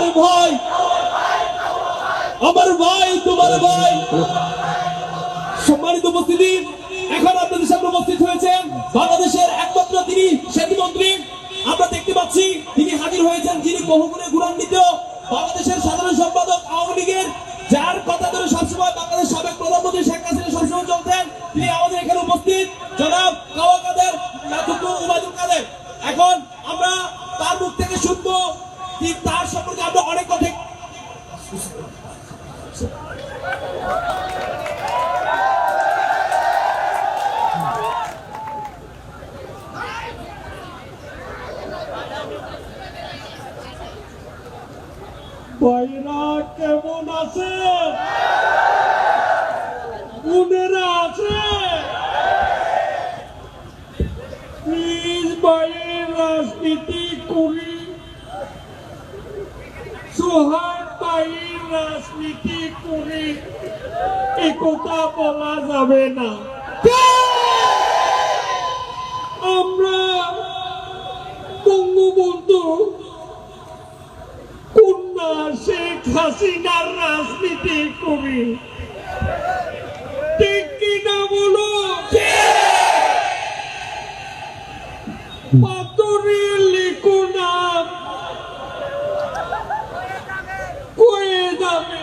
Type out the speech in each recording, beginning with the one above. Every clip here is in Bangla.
আমার ভাই। আমার ভাই, তোমার ভাই। সম্মানিত উপস্থিতি, এখন আপনাদের সামনে উপস্থিত হয়েছেন বাংলাদেশের একমাত্র তিনি সেতু মন্ত্রী। আমরা দেখতে পাচ্ছি তিনি হাজির হয়েছেন যিনি বহুগুণে গুণান্বিত বাংলাদেশের সাধারণ সম্পাদক আওয়ামী লীগের, যার কথা ধরে সবসময় বাংলাদেশ সাবেক প্রধানমন্ত্রী শেখ হাসিনা সবসময় চলতেন। তিনি আমাদের এখানে উপস্থিত। জনাব কাওয়া কাদের এখন আমরা ভাইরা কেমন আছে বোনেরা আছে প্লিজ ভাইয়ের রাজনীতি করি সোহাগ ভাইয়ের রাজনীতি করি এ কথা বলা যাবে না। আমরা বঙ্গবন্ধু কন্যা শেখ হাসিনার রাজনীতি করি ঠিক কিনা বলো? পাথরে লিখো না কয়ে যাবে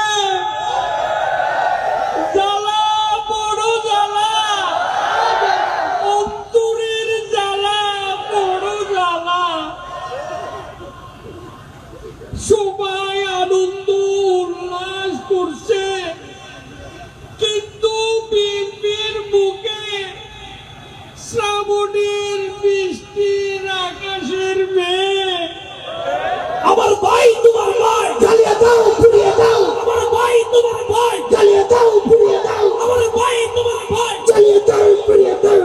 আমার ভাই তোমার ভাই। জ্বালিয়ে দাও পুড়িয়ে দাও। আমার ভাই তোমার ভাই। জ্বালিয়ে দাও পুড়িয়ে দাও। আমার ভাই তোমার ভাই। জ্বালিয়ে দাও পুড়িয়ে দাও।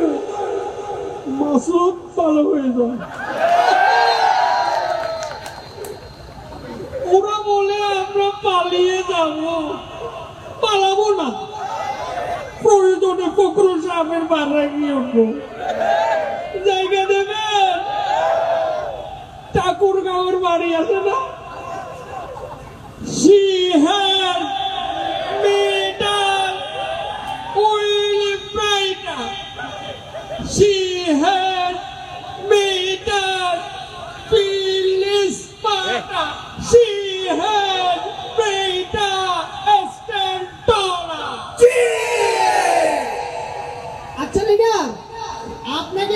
মাসুদ ভালো হয়ে যায়। ওরা বলে আমরা পালিয়ে যাব। পালাবো না। প্রয়োজনে ফকরুল সাহেবের বাড়ায় গিয়ে উঠবো ঠাকুর গাঁওর বাড়ি আছে না? She had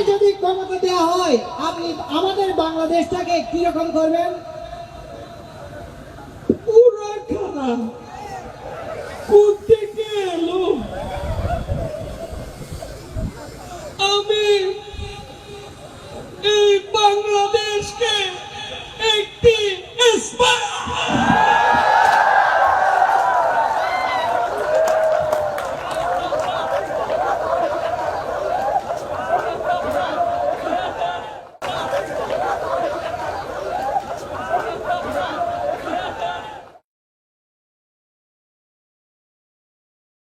আপনাকে যদি ক্ষমতা দেওয়া হয় আপনি আমাদের বাংলাদেশটাকে কীরকম করবেন? পুরো খারাপ এলো